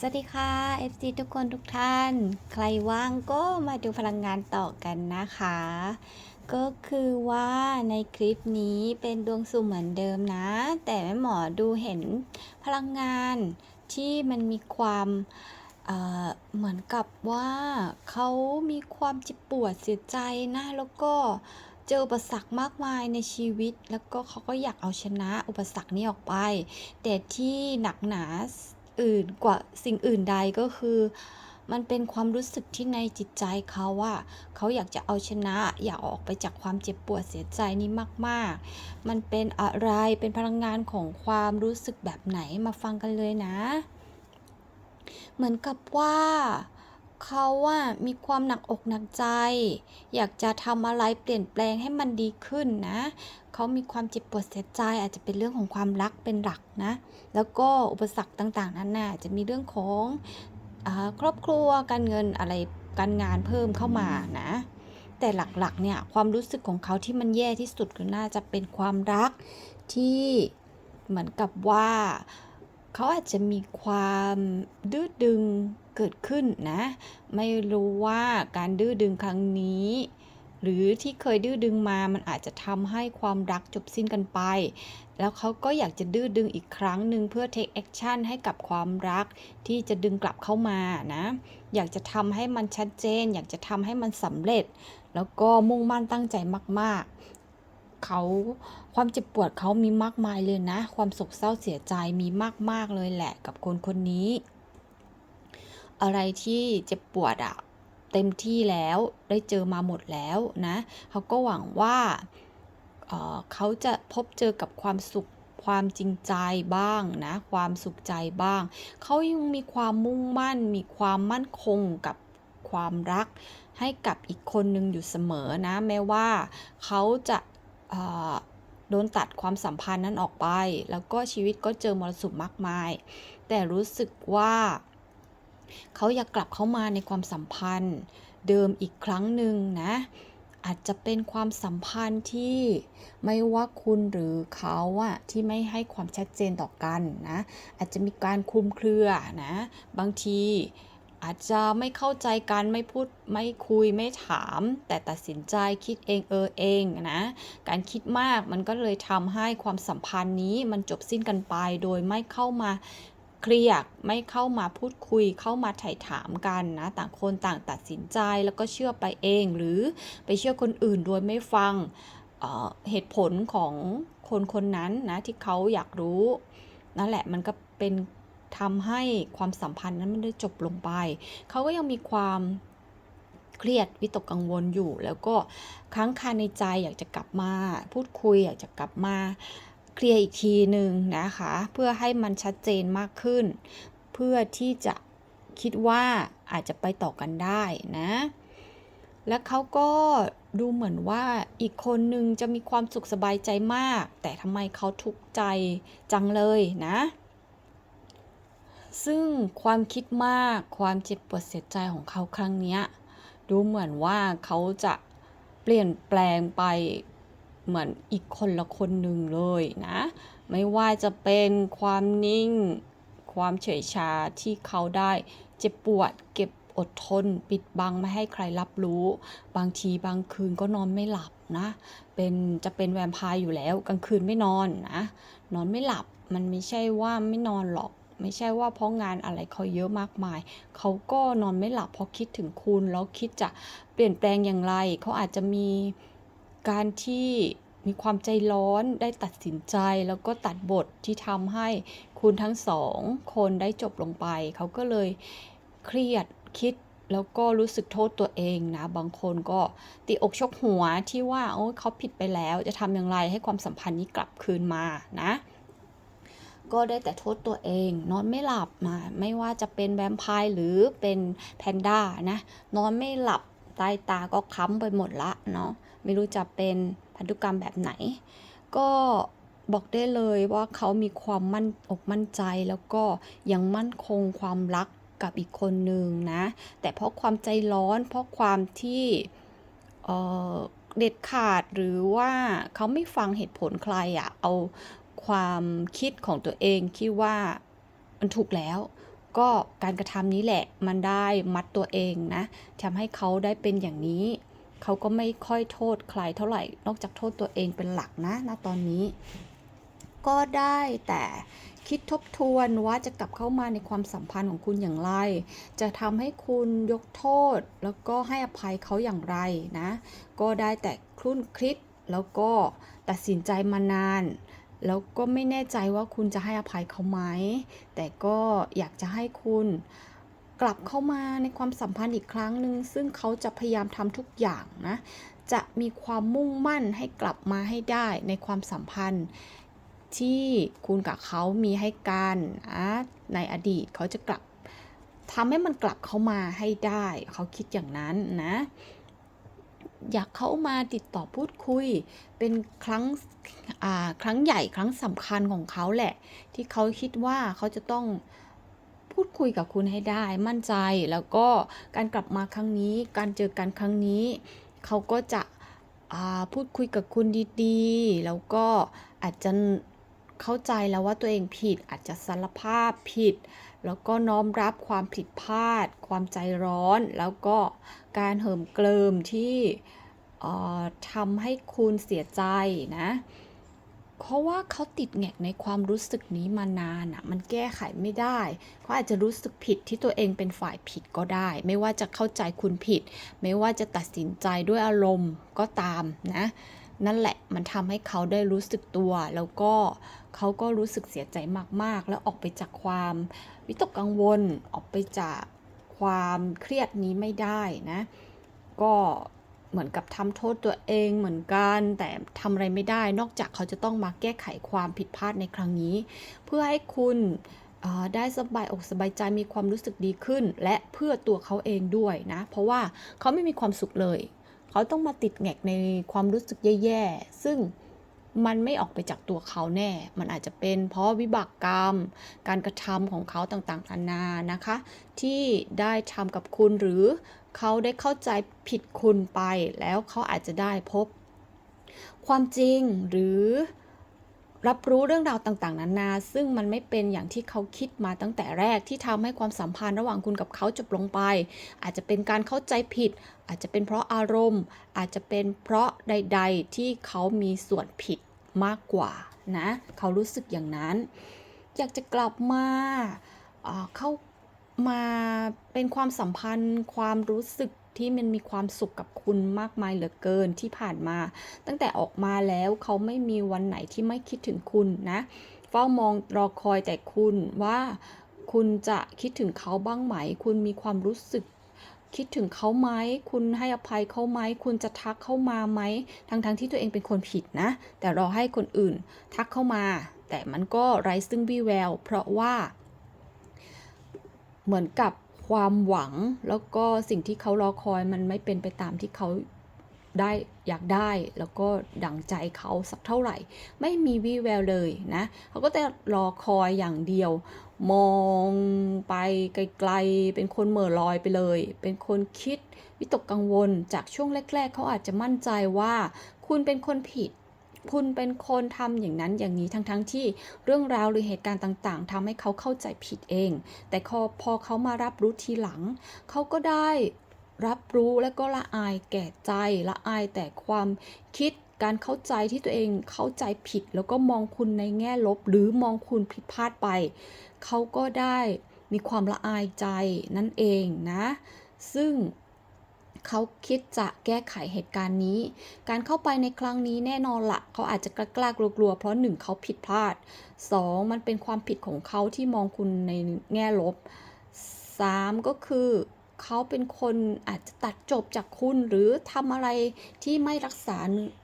สวัสดีค่ะ FC ทุกคนทุกท่าน ใครว่างก็มาดูพลังงานต่อกันนะคะ ก็คือว่าในคลิปนี้เป็นดวงสุ่มเหมือนเดิมนะ แต่แม่หมอดูเห็นพลังงานที่มันมีความเเหมือนกับว่าเขามีความเจ็บปวดเสียใจนะ แล้วก็เจออุปสรรคมากมายในชีวิต แล้วก็เขาก็อยากเอาชนะอุปสรรคนี้ออกไป แต่ที่หนักหนา อื่นกว่าสิ่งอื่นใดก็คือ มันเป็นความรู้สึกที่ในจิตใจเขาว่าเขาอยากจะเอาชนะ อยากออกไปจากความเจ็บปวดเสียใจนี้มาก ๆ มันเป็นอะไรเป็นพลังงานของความรู้สึกแบบไหนมาฟังกันเลยนะ เหมือนกับว่า เขาว่ามีความหนักอกหนักใจ อยากจะทำอะไรเปลี่ยนแปลงให้มันดีขึ้นนะ เขามีความเจ็บปวดเสียใจอาจจะเป็นเรื่องของความรักเป็นหลักนะ แล้วก็อุปสรรคต่างๆ นั้นน่ะจะมีเรื่องของอครอบครัวการเงินอะไรการงานเพิ่มเข้ามานะ แต่หลักๆเนี่ยความรู้สึกของเขาที่มันแย่ที่สุดก็น่าจะเป็นความรักที่เหมือนกับว่า เขาอาจจะมีความดื้อดึงเกิดขึ้นนะ ไม่รู้ว่าการดื้อดึงครั้งนี้ หรือที่เคยดื้อดึงมามันอาจจะทำให้ความรักจบสิ้นกันไป แล้วเขาก็อยากจะดื้อดึงอีกครั้งหนึ่งเพื่อ take action ให้กับความรักที่จะดึงกลับเข้ามานะ อยากจะทำให้มันชัดเจน อยากจะทำให้มันสำเร็จ แล้วก็มุ่งมั่นตั้งใจมาก เขาความเจ็บปวดเขามีมากมายเลยนะ ความโศกเศร้าเสียใจมีมาก ๆ เลยแหละกับคนคนนี้ อะไรที่เจ็บปวดอะเต็มที่แล้วได้เจอมาหมดแล้วนะเขาก็หวังว่าเเขาจะพบเจอกับความสุขความจริงใจบ้างนะ ความสุขใจบ้าง เขายังมีความมุ่งมั่น มีความมั่นคงกับความรักให้กับอีกคนหนึ่งอยู่เสมอนะ แม้ว่าเขาจะ โดนตัดความสัมพันธ์นั้นออกไป แล้วก็ชีวิตก็เจอมรสุมมากมาย แต่รู้สึกว่าเขาอยากกลับเข้ามาในความสัมพันธ์ เดิมอีกครั้งหนึ่งนะ อาจจะเป็นความสัมพันธ์ที่ไม่ว่าคุณหรือเขาอะที่ไม่ให้ความชัดเจนต่อกันนะ อาจจะมีการคลุมเครือนะ บางที อาจจะไม่เข้าใจกันไม่พูดไม่คุยไม่ถาม แต่ตัดสินใจคิดเองเออเองนะการคิดมากมันก็เลยทำให้ความสัมพันธ์นี้มันจบสิ้นกันไปโดยไม่เข้ามาเคลียร์ไม่เข้ามาพูดคุยเข้ามาไถ่ถามกันนะต่างคนต่างตัดสินใจแล้วก็เชื่อไปเอง หรือไปเชื่อคนอื่นโดยไม่ฟังเเหตุผลของคนคนนั้นนะที่เขาอยากรู้นั่นแหละมันก็เป็น ทำให้ความสัมพันธ์นั้นไม่ได้จบลงไป เขาก็ยังมีความเครียดวิตกกังวลอยู่ แล้วก็ค้างคาในใจอยากจะกลับมา พูดคุยอยากจะกลับมาเคลียร์อีกทีหนึ่งนะคะ เพื่อให้มันชัดเจนมากขึ้น เพื่อที่จะคิดว่าอาจจะไปต่อกันได้นะ และเขาก็ดูเหมือนว่าอีกคนหนึ่งจะมีความสุขสบายใจมาก แต่ทำไมเขาทุกข์ใจจังเลยนะ ซึ่งความคิดมากความเจ็บปวดเสียใจของเขาครั้งนี้ดูเหมือนว่าเขาจะเปลี่ยนแปลงไปเหมือนอีกคนละคนหนึ่งเลยนะ ไม่ว่าจะเป็นความนิ่ง ความเฉยชาที่เขาได้เจ็บปวดเก็บอดทน ปิดบังไม่ให้ใครรับรู้ บางทีบางคืนก็นอนไม่หลับนะ เป็นจะเป็นแวมพร์อยู่แล้ว กลางคืนไม่นอนนะ นอนไม่หลับมันไม่ใช่ว่าไม่นอนหรอก ไม่ใช่ว่าเพราะงานอะไรเขาเยอะมากมาย เขาก็นอนไม่หลับเพราะคิดถึงคุณ แล้วคิดจะเปลี่ยนแปลงอย่างไร เขาอาจจะมีการที่มีความใจร้อนได้ตัดสินใจแล้วก็ตัดบทที่ทำให้คุณทั้งสองคนได้จบลงไป เขาก็เลยเครียดคิดแล้วก็รู้สึกโทษตัวเองนะ บางคนก็ติอกชกหัวที่ว่าโอ้ยเขาผิดไปแล้ว จะทำอย่างไรให้ความสัมพันธ์นี้กลับคืนมานะ ก็ได้แต่โทษตัวเอง นอนไม่หลับมาไม่ว่าจะเป็นแวมไพร์หรือเป็นแพนด้านะนอนไม่หลับใต้ตาก็ค้ำไปหมดละเนาะไม่รู้จะเป็นพันธุกรรมแบบไหน ก็บอกได้เลยว่าเขามีความมั่นอกมั่นใจแล้วก็ยังมั่นคงความรักกับอีกคนหนึ่งนะ แต่เพราะความใจร้อนเพราะความที่เเด็ดขาดหรือว่าเขาไม่ฟังเหตุผลใครอะเอา ความคิดของตัวเองคิดว่ามันถูกแล้ว ก็การกระทำนี้แหละมันได้มัดตัวเองนะทำให้เขาได้เป็นอย่างนี้ เขาก็ไม่ค่อยโทษใครเท่าไหร่ นอกจากโทษตัวเองเป็นหลักนะณตอนนี้ ก็ได้แต่คิดทบทวนว่าจะกลับเข้ามาในความสัมพันธ์ของคุณอย่างไร จะทำให้คุณยกโทษ แล้วก็ให้อภัยเขาอย่างไรนะ ก็ได้แต่ครุ่นคิดแล้วก็ตัดสินใจมานาน แล้วก็ไม่แน่ใจว่าคุณจะให้อภัยเขาไหม แต่ก็อยากจะให้คุณกลับเข้ามาในความสัมพันธ์อีกครั้งหนึ่งซึ่งเขาจะพยายามทำทุกอย่างนะ จะมีความมุ่งมั่นให้กลับมาให้ได้ในความสัมพันธ์ที่คุณกับเขามีให้กันอะในอดีตเขาจะกลับทำให้มันกลับเข้ามาให้ได้ เขาคิดอย่างนั้นนะ อยากเข้ามาติดต่อพูดคุย เป็นครั้งครั้งใหญ่ครั้งสำคัญของเขาแหละ ที่เขาคิดว่าเขาจะต้องพูดคุยกับคุณให้ได้ มั่นใจแล้วก็การกลับมาครั้งนี้ การเจอกันครั้งนี้ เขาก็จะพูดคุยกับคุณดีๆ แล้วก็อาจจะเข้าใจแล้วว่าตัวเองผิดอาจจะสารภาพผิด แล้วก็น้อมรับความผิดพลาด ความใจร้อน แล้วก็การเหิมเกลิมที่ทำให้คุณเสียใจนะ เพราะว่าเขาติดแงกในความรู้สึกนี้มานานอะ มันแก้ไขไม่ได้ เขาอาจจะรู้สึกผิดที่ตัวเองเป็นฝ่ายผิดก็ได้ ไม่ว่าจะเข้าใจคุณผิด ไม่ว่าจะตัดสินใจด้วยอารมณ์ก็ตามนะ นั่นแหละมันทำให้เขาได้รู้สึกตัว แล้วก็เขาก็รู้สึกเสียใจมากๆ แล้วออกไปจากความวิตกกังวลออกไปจากความเครียดนี้ไม่ได้นะ ก็เหมือนกับทำโทษตัวเองเหมือนกันแต่ทำอะไรไม่ได้ นอกจากเขาจะต้องมาแก้ไขความผิดพลาดในครั้งนี้ เพื่อให้คุณได้สบายอกสบายใจมีความรู้สึกดีขึ้น และเพื่อตัวเขาเองด้วยนะ เพราะว่าเขาไม่มีความสุขเลย เขาต้องมาติดแงกในความรู้สึกแย่ๆ ซึ่งมันไม่ออกไปจากตัวเขาแน่ มันอาจจะเป็นเพราะวิบากกรรม การกระทำของเขาต่างๆนานานะคะ ที่ได้ทำกับคุณหรือเขาได้เข้าใจผิดคุณไป แล้วเขาอาจจะได้พบ ความจริงหรือ รับรู้เรื่องราวต่างๆ นานา ซึ่งมันไม่เป็นอย่างที่เขาคิดมาตั้งแต่แรกที่ทำให้ความสัมพันธ์ระหว่างคุณกับเขาจบลงไป อาจจะเป็นการเข้าใจผิด อาจจะเป็นเพราะอารมณ์ อาจจะเป็นเพราะใด ๆ ที่เขามีส่วนผิดมากกว่านะ เขารู้สึกอย่างนั้น อยากจะกลับมาเข้ามาเป็นความสัมพันธ์ ความรู้สึก ที่มันมีความสุขกับคุณมากมายเหลือเกินที่ผ่านมา ตั้งแต่ออกมาแล้วเขาไม่มีวันไหนที่ไม่คิดถึงคุณนะ เฝ้ามองรอคอยแต่คุณว่าคุณจะคิดถึงเขาบ้างไหม คุณมีความรู้สึกคิดถึงเขาไหม คุณให้อภัยเขาไหม คุณจะทักเข้ามาไหม ทั้งๆทที่ตัวเองเป็นคนผิดนะ แต่รอให้คนอื่นทักเข้ามา แต่มันก็ไร้ซึ่งวี่แวว เพราะว่า เหมือนกับ ความหวังแล้วก็สิ่งที่เขารอคอยมันไม่เป็นไปตามที่เขาได้อยากได้แล้วก็ดั่งใจเขาสักเท่าไหร่ ไม่มีวี่แววเลยนะเขาก็จะรอคอยอย่างเดียว มองไปไกลๆ เป็นคนเหม่อลอยไปเลย เป็นคนคิดวิตกกังวลจากช่วงแรก ๆ เขาอาจจะมั่นใจว่า คุณเป็นคนผิด คุณเป็นคนทำอย่างนั้นอย่างนี้ทั้งๆที่เรื่องราวหรือเหตุการณ์ต่างๆทำให้เขาเข้าใจผิดเอง แต่พอพอเขามารับรู้ทีหลัง เขาก็ได้รับรู้และก็ละอายแก่ใจละอายแต่ความคิดการเข้าใจที่ตัวเองเข้าใจผิด แล้วก็มองคุณในแง่ลบ หรือมองคุณผิดพลาดไป เขาก็ได้มีความละอายใจนั่นเองนะ ซึ่ง เขาคิดจะแก้ไขเหตุการณ์นี้ การเข้าไปในครั้งนี้แน่นอนละเขาอาจจะกล้ากลัวๆเพราะหนึ่งเขาผิดพลาดสองมันเป็นความผิดของเขาที่มองคุณในแง่ลบสามก็คือเขาเป็นคนอาจจะตัดจบจากคุณหรือทำอะไรที่ไม่รักษา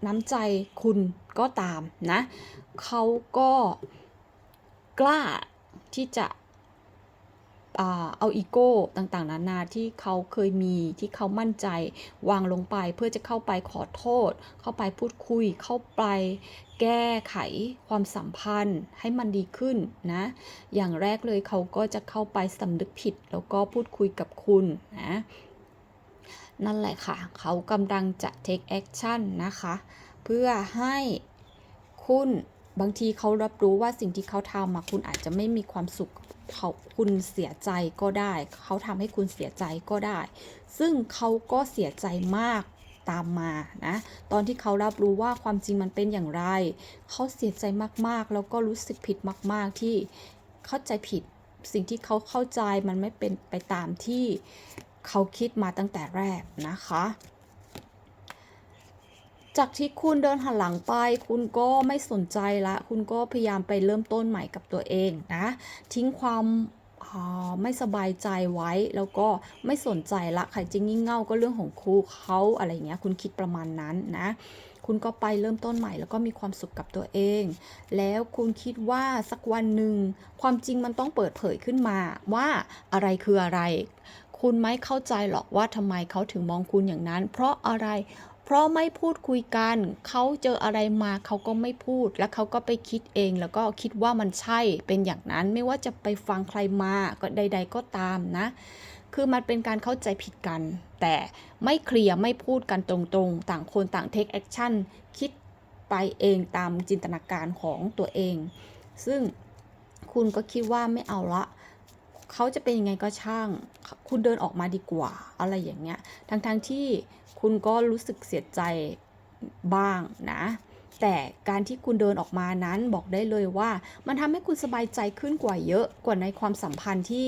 น้ำใจคุณก็ตามนะ เขาก็กล้าที่จะ เอาอีโก้ต่างๆ นานาที่เขาเคยมีที่เขามั่นใจ วางลงไปเพื่อจะเข้าไปขอโทษ เข้าไปพูดคุย เข้าไปแก้ไขความสัมพันธ์ให้มันดีขึ้นนะ อย่างแรกเลยเขาก็จะเข้าไปสำนึกผิด แล้วก็พูดคุยกับคุณนะนั่นแหละค่ะ เขากำลังจะ take action นะคะ เพื่อให้คุณบางทีเขารับรู้ว่าสิ่งที่เขาทำอะคุณอาจจะไม่มีความสุข เขาคุณเสียใจก็ได้ เขาทำให้คุณเสียใจก็ได้ ซึ่งเขาก็เสียใจมากตามมานะตอนที่เขารับรู้ว่าความจริงมันเป็นอย่างไร เขาเสียใจมากๆ แล้วก็รู้สึกผิดมาก ๆ ที่เข้าใจผิดสิ่งที่เขาเข้าใจมันไม่เป็นไปตามที่เขาคิดมาตั้งแต่แรกนะคะ จากที่คุณเดินหันหลังไป คุณก็ไม่สนใจละ คุณก็พยายามไปเริ่มต้นใหม่กับตัวเองนะ ทิ้งความไม่สบายใจไว้แล้วก็ไม่สนใจละใครจะงี่เง่าก็เรื่องของครูเขาอะไรเงี้ย คุณคิดประมาณนั้นนะ คุณก็ไปเริ่มต้นใหม่แล้วก็มีความสุขกับตัวเอง แล้วคุณคิดว่าสักวันหนึ่งความจริงมันต้องเปิดเผยขึ้นมาว่าอะไรคืออะไร คุณไม่เข้าใจหรอกว่าทำไมเขาถึงมองคุณอย่างนั้น เพราะอะไร เพราะไม่พูดคุยกัน เขาเจออะไรมาเขาก็ไม่พูด แล้วเขาก็ไปคิดเอง แล้วก็คิดว่ามันใช่เป็นอย่างนั้นไม่ว่าจะไปฟังใครมาก็ใด ๆ ก็ตามนะ คือมันเป็นการเข้าใจผิดกัน แต่ไม่เคลียร์ไม่พูดกันตรงๆ ต่างคนต่างเทคแอคชั่นคิดไปเองตามจินตนาการของตัวเอง ซึ่งคุณก็คิดว่าไม่เอาละเขาจะเป็นยังไงก็ช่าง คุณเดินออกมาดีกว่า อะไรอย่างเงี้ยทั้งๆที่ คุณก็รู้สึกเสียใจบ้างนะแต่การที่คุณเดินออกมานั้นบอกได้เลยว่า มันทำให้คุณสบายใจขึ้นกว่าเยอะกว่าในความสัมพันธ์ที่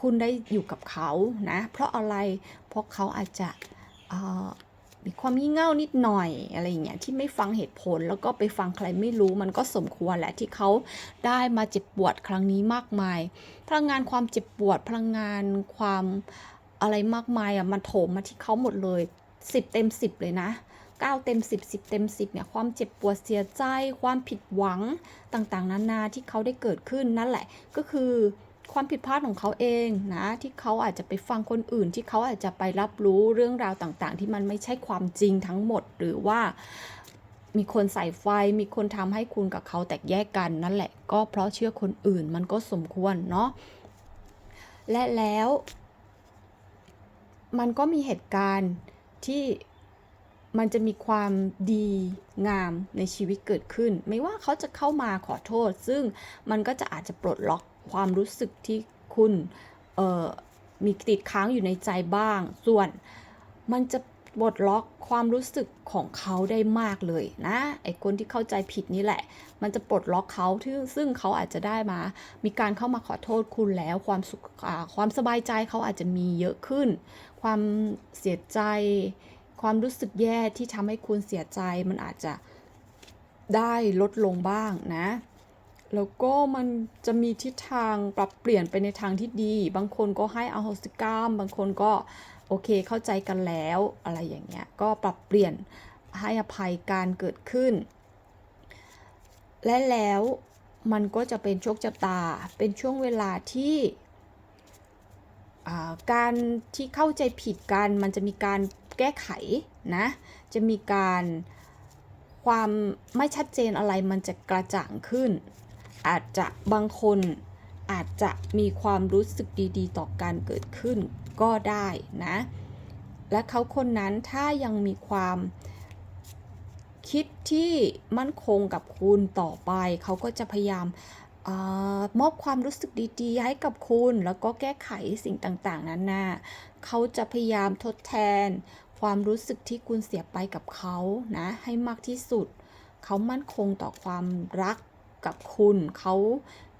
คุณได้อยู่กับเขานะ เพราะอะไรเพราะเขาอาจจะมีความงี่เง่านิดหน่อยอะไรอย่างเงี้ยที่ไม่ฟังเหตุผลแล้วก็ไปฟังใครไม่รู้มันก็สมควรแหละที่เขาได้มาเจ็บปวดครั้งนี้มากมาย พลังงานความเจ็บปวดพลังงานความอะไรมากมายอะมันโถมมาที่เขาหมดเลย 10 เต็ม 10 เลยนะ 9 เต็ม 10 10 เต็ม 10เนี่ยความเจ็บปวดเสียใจ ความผิดหวังต่างๆ นานาที่เขาได้เกิดขึ้นนั่นแหละ ก็คือความผิดพลาดของเขาเองนะที่เขาอาจจะไปฟังคนอื่น ที่เขาอาจจะไปรับรู้เรื่องราวต่างๆ ที่มันไม่ใช่ความจริงทั้งหมด หรือว่ามีคนใส่ไฟมีคนทำให้คุณกับเขาแตกแยกกันนั่นแหละ ก็เพราะเชื่อคนอื่นมันก็สมควรเนาะและแล้ว มันก็มีเหตุการณ์ ที่มันจะมีความดีงามในชีวิตเกิดขึ้น ไม่ว่าเขาจะเข้ามาขอโทษ ซึ่งมันก็จะอาจจะปลดล็อกความรู้สึกที่คุณมีติดค้างอยู่ในใจบ้าง ส่วนมันจะ ปลดล็อกความรู้สึกของเขาได้มากเลยนะไอ้คนที่เข้าใจผิดนี่แหละ มันจะปลดล็อกเขาที่ซึ่งเขาอาจจะได้มา มีการเข้ามาขอโทษคุณแล้วความสุขความสบายใจเขาอาจจะมีเยอะขึ้น ความเสียใจ ความรู้สึกแย่ที่ทำให้คุณเสียใจมันอาจจะได้ลดลงบ้างนะแล้วก็มันจะมีทิศทางปรับเปลี่ยนไปในทางที่ดี บางคนก็ให้อโหสิกรรม บางคนก็ โอเคเข้าใจกันแล้วอะไรอย่างเงี้ยก็ปรับเปลี่ยนให้อภัยการเกิดขึ้น และแล้วมันก็จะเป็นโชคชะตาเป็นช่วงเวลาที่การที่เข้าใจผิดกันมันจะมีการแก้ไขนะจะมีการความไม่ชัดเจนอะไรมันจะกระจ่างขึ้น อาจจะบางคน อาจจะมีความรู้สึกดีๆ ต่อการเกิดขึ้นก็ได้นะ และเขาคนนั้นถ้ายังมีความคิดที่มั่นคงกับคุณต่อไป เขาก็จะพยายามอมอบความรู้สึกดีๆ ให้กับคุณ แล้วก็แก้ไขสิ่งต่างๆ นั้นนะเขาจะพยายามทดแทน ความรู้สึกที่คุณเสียไปกับเขานะให้มากที่สุด เขามั่นคงต่อความรัก กับคุณ เขา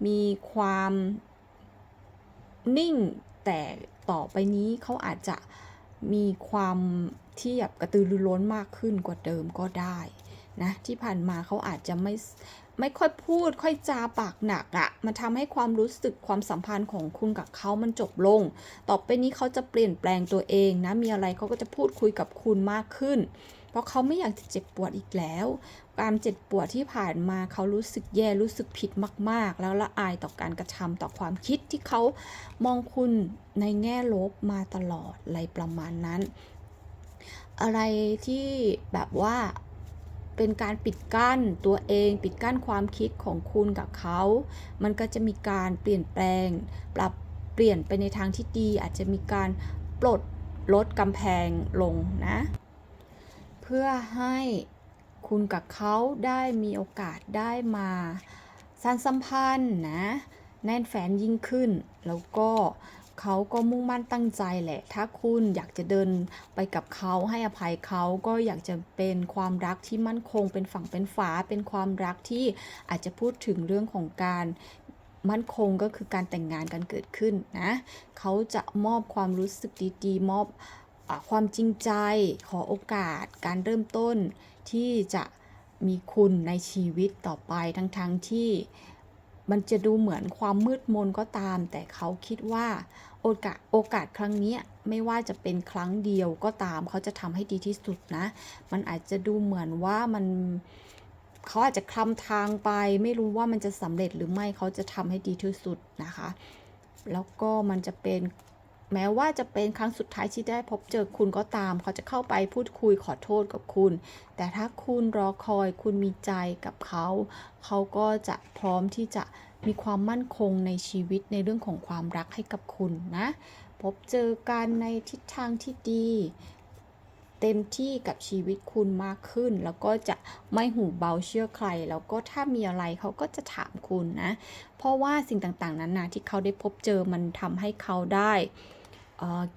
มีความนิ่งแต่ต่อไปนี้เขาอาจจะมีความที่แบบกระตือรือร้นมากขึ้นกว่าเดิมก็ได้นะที่ผ่านมาเขาอาจจะไม่ไม่ค่อยพูด ค่อยจาปากหนักอะ่ะมันทำให้ความรู้สึกความสัมพันธ์ของคุณกับเขามันจบลง ต่อไปนี้เขาจะเปลี่ยนแปลงตัวเองนะมีอะไรเขาก็จะพูดคุยกับคุณมากขึ้น เพราะเขาไม่อยากจะเจ็บปวดอีกแล้วการเจ็บปวดที่ผ่านมาเขารู้สึกแย่รู้สึกผิดมาก ๆ แล้วละอายต่อการกระทำต่อความคิดที่เขามองคุณในแง่ลบมาตลอดอะไรประมาณนั้น อะไรที่แบบว่าเป็นการปิดกั้นตัวเองปิดกั้นความคิดของคุณกับเขา มันก็จะมีการเปลี่ยนแปลง ปรับเปลี่ยนไปในทางที่ดี อาจจะมีการปลดลดกำแพงลงนะ เพื่อให้คุณกับเขาได้มีโอกาสได้มาสานสัมพันธ์นะ แน่นแฟนยิ่งขึ้น แล้วก็เขาก็มุ่งมั่นตั้งใจแหละ ถ้าคุณอยากจะเดินไปกับเขาให้อภัยเขาก็อยากจะเป็นความรักที่มั่นคง เป็นฝั่งเป็นฝา เป็นความรักที่อาจจะพูดถึงเรื่องของการมั่นคงก็คือการแต่งงานกันเกิดขึ้นนะ เขาจะมอบความรู้สึกดีๆ มอบ ความจริงใจขอโอกาสการเริ่มต้นที่จะมีคุณในชีวิตต่อไปทั้งๆทที่มันจะดูเหมือนความมืดมนก็ตาม แต่เขาคิดว่าโอกาสโอกาสครั้งนี้ไม่ว่าจะเป็นครั้งเดียวก็ตาม เขาจะทำให้ดีที่สุดนะ มันอาจจะดูเหมือนว่ามันเขาอาจจะคลำทางไป ไม่รู้ว่ามันจะสำเร็จหรือไม่เขาจะทำให้ดีที่สุดนะคะ แล้วก็มันจะเป็น แม้ว่าจะเป็นครั้งสุดท้ายที่ได้พบเจอคุณก็ตาม เขาจะเข้าไปพูดคุยขอโทษกับคุณ แต่ถ้าคุณรอคอยคุณมีใจกับเขา เขาก็จะพร้อมที่จะมีความมั่นคงในชีวิตในเรื่องของความรักให้กับคุณนะ พบเจอกันในทิศทางที่ดี เต็มที่กับชีวิตคุณมากขึ้น แล้วก็จะไม่หูเบาเชื่อใคร แล้วก็ถ้ามีอะไรเขาก็จะถามคุณนะ เพราะว่าสิ่งต่างๆ นั้นนะที่เขาได้พบเจอมันทำให้เขาได้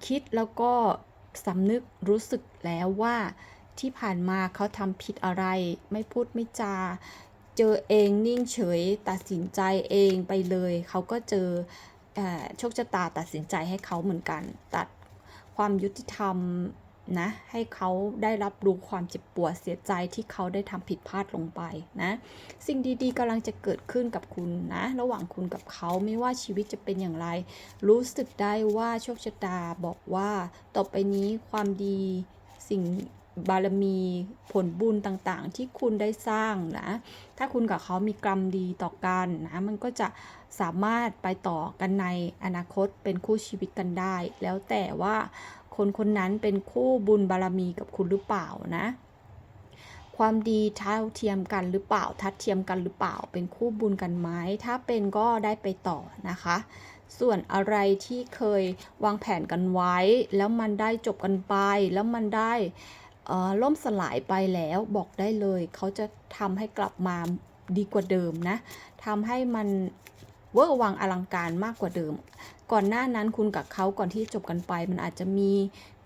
คิดแล้วก็สำนึกรู้สึกแล้วว่าที่ผ่านมาเขาทำผิดอะไร ไม่พูดไม่จา เจอเองนิ่งเฉย ตัดสินใจเองไปเลย เขาก็เจอเอโชคชะตาตัดสินใจให้เขาเหมือนกัน ตัดความยุติธรรม นะ ให้เขาได้รับรู้ความเจ็บปวดเสียใจที่เขาได้ทำผิดพลาดลงไปนะ สิ่งดีๆกำลังจะเกิดขึ้นกับคุณนะ ระหว่างคุณกับเขาไม่ว่าชีวิตจะเป็นอย่างไร รู้สึกได้ว่าโชคชะตาบอกว่าต่อไปนี้ความดีสิ่งบารมีผลบุญต่างๆ ที่คุณได้สร้างนะ ถ้าคุณกับเขามีกรรมดีต่อกันนะ มันก็จะสามารถไปต่อกันในอนาคตเป็นคู่ชีวิตกันได้ แล้วแต่ว่า คนคนนั้นเป็นคู่บุญบารมีกับคุณหรือเปล่านะ ความดีเท่าเทียมกันหรือเปล่า ทัดเทียมกันหรือเปล่า เป็นคู่บุญกันไหมถ้าเป็นก็ได้ไปต่อนะคะ ส่วนอะไรที่เคยวางแผนกันไว้ แล้วมันได้จบกันไป แล้วมันได้ล่มสลายไปแล้วบอกได้เลย เขาจะทำให้กลับมาดีกว่าเดิมนะทำให้มัน เวอร์วังอลังการมากกว่าเดิม ก่อนหน้านั้นคุณกับเขาก่อนที่จบกันไป มันอาจจะมี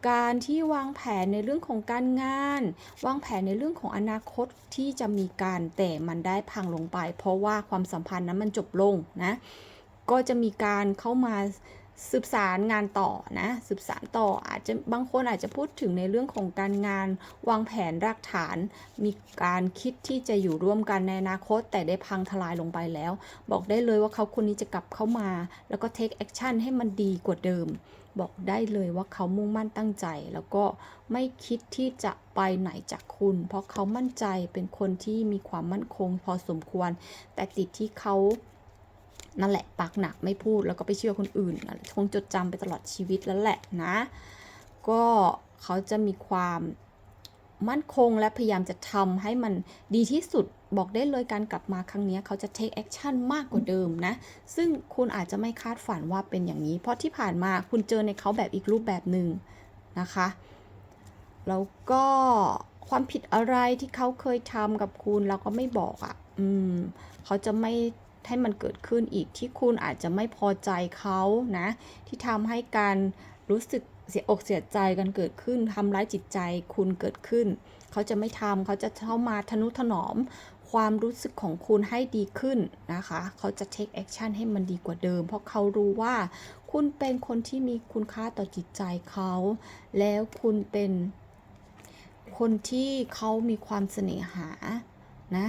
การที่วางแผนในเรื่องของการงาน วางแผนในเรื่องของอนาคตที่จะมีการแต่มันได้พังลงไป เพราะว่าความสัมพันธ์นั้นมันจบลงนะก็จะมีการเข้ามา สืบสารงานต่อนะสืบสารต่ออาจจะบางคนอาจจะพูดถึงในเรื่องของการงานวางแผนรากฐาน มีการคิดที่จะอยู่ร่วมกันในอนาคต แต่ได้พังทลายลงไปแล้ว บอกได้เลยว่าเขาคนนี้จะกลับเข้ามา แล้วก็ take action ให้มันดีกว่าเดิม บอกได้เลยว่าเขามุ่งมั่นตั้งใจ แล้วก็ไม่คิดที่จะไปไหนจากคุณ เพราะเขามั่นใจเป็นคนที่มีความมั่นคงพอสมควร แต่ติดที่เขา นั่นแหละปากหนักไม่พูดแล้วก็ไปเชื่อคนอื่นคงจดจำไปตลอดชีวิตแล้วแหละนะ ก็เขาจะมีความมั่นคงและพยายามจะทำให้มันดีที่สุดบอกได้เลยการกลับมาครั้งนี้เขาจะ take action มากกว่าเดิมนะ ซึ่งคุณอาจจะไม่คาดฝันว่าเป็นอย่างนี้ เพราะที่ผ่านมาคุณเจอในเขาแบบอีกรูปแบบหนึ่งนะคะ แล้วก็ความผิดอะไรที่เขาเคยทำกับคุณเราก็ไม่บอกอะ่ะ อืม เขาจะไม่ ให้มันเกิดขึ้นอีกที่คุณอาจจะไม่พอใจเขานะ ที่ทำให้การรู้สึกเสียอกเสียใจกันเกิดขึ้นทำร้ายจิตใจคุณเกิดขึ้น เขาจะไม่ทำเขาจะเข้ามาทนุถนอมความรู้สึกของคุณให้ดีขึ้นนะคะ เขาจะ take action ให้มันดีกว่าเดิม เพราะเขารู้ว่า คุณเป็นคนที่มีคุณค่าต่อจิตใจเขา แล้วคุณเป็นคนที่เขามีความเสน่หานะ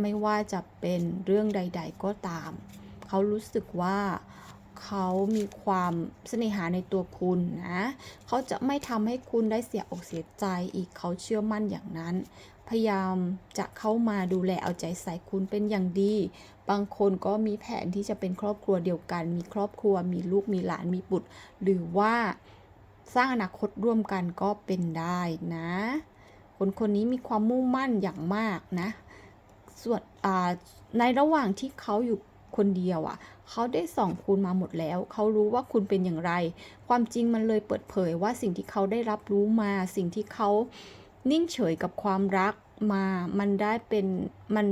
ไม่ว่าจะเป็นเรื่องใด ๆ ก็ตาม เขารู้สึกว่าเขามีความเสน่หาในตัวคุณนะ เขาจะไม่ทำให้คุณได้เสียอกเสียใจอีกเขาเชื่อมั่นอย่างนั้น พยายามจะเข้ามาดูแลเอาใจใส่คุณเป็นอย่างดี บางคนก็มีแผนที่จะเป็นครอบครัวเดียวกัน มีครอบครัว มีลูก มีหลาน มีบุตร หรือว่าสร้างอนาคตร่วมกันก็เป็นได้นะ คนคนนี้มีความมุ่งมั่นอย่างมากนะ ส่วนในระหว่างที่เขาอยู่คนเดียวอะ่ะ เขาได้ส่องคุณมาหมดแล้ว เขารู้ว่าคุณเป็นอย่างไร ความจริงมันเลยเปิดเผยว่าสิ่งที่เขาได้รับรู้มา สิ่งที่เขานิ่งเฉยกับความรักมา มันได้เป็นมัน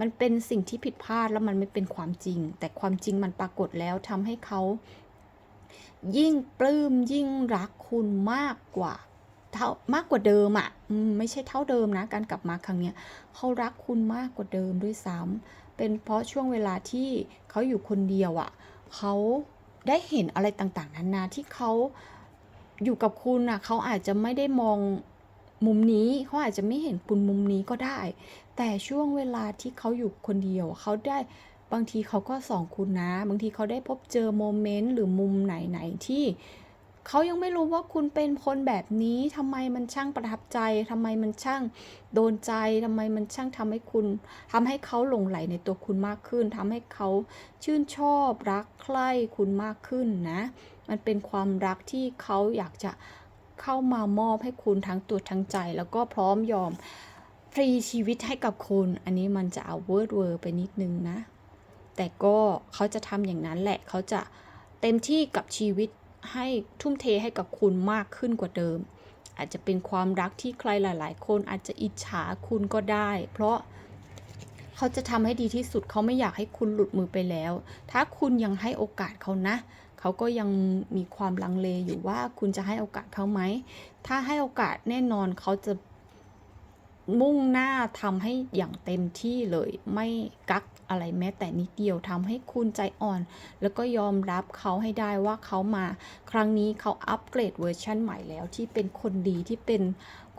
มันเป็นสิ่งที่ผิดพลาดแล้วมันไม่เป็นความจริง แต่ความจริงมันปรากฏแล้วทำให้เขายิ่งปลื้มยิ่งรักคุณมากกว่า เท่ามากกว่าเดิมอะ่ะอืมไม่ใช่เท่าเดิมนะ การกลับมาครั้งเนี้ยเขารักคุณมากกว่าเดิมด้วยซ้ำเป็นเพราะช่วงเวลาที่เขาอยู่คนเดียวอะ่ะเขาได้เห็นอะไรต่างๆนานาที่เขาอยู่กับคุณอะเขาอาจจะไม่ได้มองมุมนี้เขาอาจจะไม่เห็นคุณมุมนี้ก็ได้ แต่ช่วงเวลาที่เขาอยู่คนเดียวเขาได้บางทีเขาก็ส่องคุณนะ บางทีเขาได้พบเจอโมเมนต์หรือมุมไหนๆที่ เขายังไม่รู้ว่าคุณเป็นคนแบบนี้ทำไมมันช่างประทับใจทำไมมันช่างโดนใจทำไมมันช่างทำให้คุณทำให้เขาหลงไหลในตัวคุณมากขึ้นทำให้เขาชื่นชอบรักใคร่คุณมากขึ้นนะ มันเป็นความรักที่เขาอยากจะเข้ามามอบให้คุณทั้งตัวทั้งใจ แล้วก็พร้อมยอมพรีชีวิตให้กับคุณ อันนี้มันจะเอาเวิร์ดเวอร์ไปนิดนึงนะ แต่ก็เขาจะทำอย่างนั้นแหละเขาจะเต็มที่กับชีวิต ให้ทุ่มเทให้กับคุณมากขึ้นกว่าเดิม อาจจะเป็นความรักที่ใครหลาย ๆ คนอาจจะอิจฉาคุณก็ได้ เพราะเขาจะทำให้ดีที่สุดเขาไม่อยากให้คุณหลุดมือไปแล้ว ถ้าคุณยังให้โอกาสเขานะ เขาก็ยังมีความลังเลอยู่ว่าคุณจะให้โอกาสเขาไหม ถ้าให้โอกาสแน่นอนเขาจะมุ่งหน้าทำให้อย่างเต็มที่เลยไม่กัก อะไรแม้แต่นิดเดียวทำให้คุณใจอ่อน แล้วก็ยอมรับเขาให้ได้ว่าเขามา ครั้งนี้เขาอัปเกรดเวอร์ชันใหม่แล้วที่เป็นคนดีที่เป็น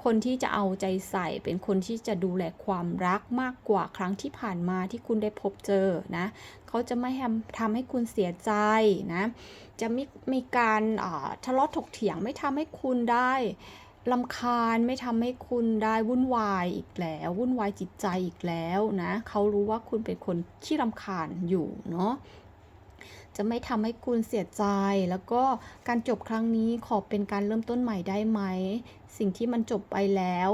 คนที่จะเอาใจใส่ เป็นคนที่จะดูแลความรักมากกว่าครั้งที่ผ่านมาที่คุณได้พบเจอนะเขาจะไม่ทำทำให้คุณเสียใจนะ จะไม่มีการทะเลาะถกเถียงไม่ทำให้คุณได้ ลำคาญไม่ทำให้คุณได้วุ่นวายอีกแล้ว วุ่นวายจิตใจอีกแล้วนะเขารู้ว่าคุณเป็นคนขี้รำคาญอยู่เนาะจะไม่ทำให้คุณเสียใจ แล้วก็การจบครั้งนี้ขอเป็นการเริ่มต้นใหม่ได้ไหม สิ่งที่มันจบไปแล้ว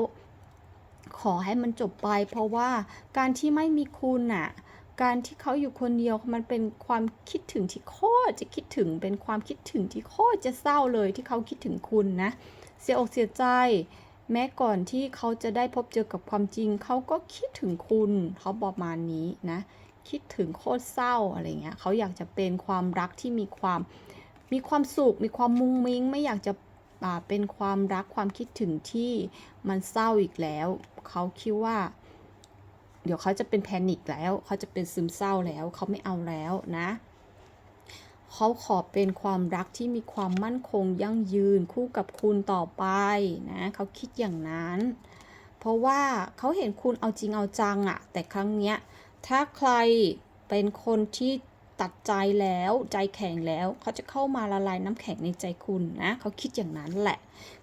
ขอให้มันจบไป เพราะว่าการที่ไม่มีคุณน่ะการที่เขาอยู่คนเดียวมันเป็นความคิดถึงที่โคตรจะคิดถึงเป็นความคิดถึงที่โคตรจะเศร้าเลยที่เขาคิดถึงคุณนะ เสียอกเสียใจ แม้ก่อนที่เขาจะได้พบเจอกับความจริง เขาก็คิดถึงคุณเขาประมาณนี้นะ คิดถึงโคตรเศร้าอะไรเงี้ยเขาอยากจะเป็นความรักที่มีความมีความสุข มีความมุ้งมิ้ง ไม่อยากจะเป็นความรักความคิดถึงที่มันเศร้าอีกแล้ว เขาคิดว่า เดี๋ยวเขาจะเป็นแพนิคแล้ว เขาจะเป็นซึมเศร้าแล้ว เขาไม่เอาแล้วนะ เขาขอเป็นความรักที่มีความมั่นคงยั่งยืนคู่กับคุณต่อไปนะเขาคิดอย่างนั้น เพราะว่าเขาเห็นคุณเอาจริงเอาจังอะแต่ครั้งเนี้ยถ้าใครเป็นคนที่ตัดใจแล้วใจแข็งแล้วเขาจะเข้ามาละลายน้ำแข็งในใจคุณนะเขาคิดอย่างนั้นแหละ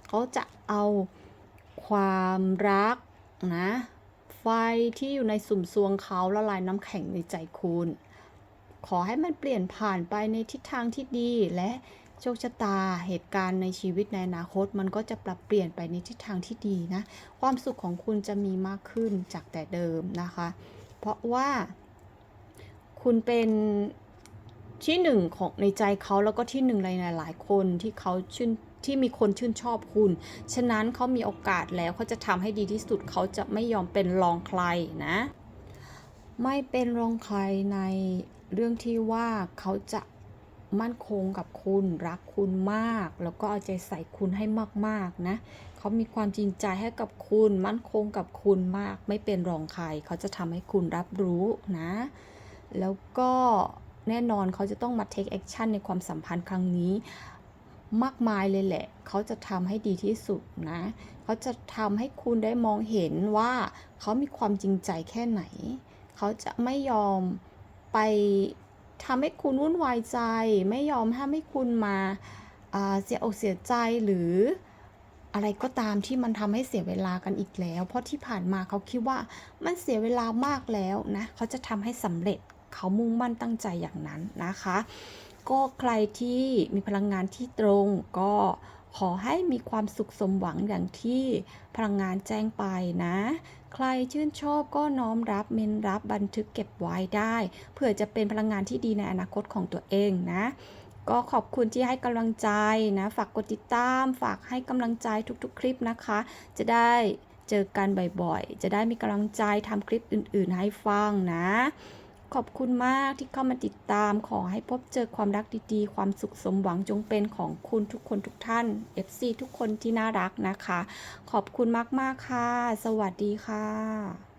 เขาจะเอาความรักนะไฟที่อยู่ในสุ่มซวงเขาละลายน้ำแข็งในใจคุณ ขอให้มันเปลี่ยนผ่านไปในทิศทางที่ดีและโชคชะตาเหตุการณ์ในชีวิตในอนาคต มันก็จะปรับเปลี่ยนไปในทิศทางที่ดีนะ ความสุขของคุณจะมีมากขึ้นจากแต่เดิมนะคะ เพราะว่า คุณเป็นที่หนึ่งของในใจเขาแล้วก็ที่หนึ่งในหลายๆคนที่เขาชื่นที่มีคนชื่นชอบคุณ ฉะนั้นเขามีโอกาสแล้วเขาจะทำให้ดีที่สุดเขาจะไม่ยอมเป็นรองใครนะ ไม่เป็นรองใครใน เรื่องที่ว่าเขาจะมั่นคงกับคุณรักคุณมาก แล้วก็เอาใจใส่คุณให้มากๆนะเขามีความจริงใจให้กับคุณ มั่นคงกับคุณมาก ไม่เป็นรองใครเขาจะทำให้คุณรับรู้นะ แล้วก็แน่นอนเขาจะต้องมา take action ในความสัมพันธ์ครั้งนี้มากมายเลยแหละ เขาจะทำให้ดีที่สุดนะ เขาจะทำให้คุณได้มองเห็นว่า เขามีความจริงใจแค่ไหน เขาจะไม่ยอม ไปทำให้คุณวุ่นวายใจ ไม่ยอมทำให้คุณมาอ่าเสียอกเสียใจหรืออะไรก็ตามที่มันทำให้เสียเวลากันอีกแล้ว เพราะที่ผ่านมาเขาคิดว่ามันเสียเวลามากแล้วนะเขาจะทำให้สำเร็จเขามุ่งมั่นตั้งใจอย่างนั้นนะคะ ก็ใครที่มีพลังงานที่ตรงก็ขอให้มีความสุขสมหวังอย่างที่พลังงานแจ้งไปนะ ใครชื่นชอบก็น้อมรับเมนรับบันทึกเก็บไว้ได้เผื่อจะเป็นพลังงานที่ดีในอนาคตของตัวเองนะก็ขอบคุณที่ให้กำลังใจนะ ฝากกดติดตาม ฝากให้กำลังใจทุกๆ คลิปนะคะ จะได้เจอกันบ่อยๆ จะได้มีกำลังใจทำคลิปอื่นๆให้ฟังนะ ขอบคุณมากที่เข้ามาติดตาม ขอให้พบเจอความรักดีๆ ความสุขสมหวังจงเป็นของคุณทุกคนทุกท่าน FC ทุกคนที่น่ารักนะคะ ขอบคุณมากๆค่ะ สวัสดีค่ะ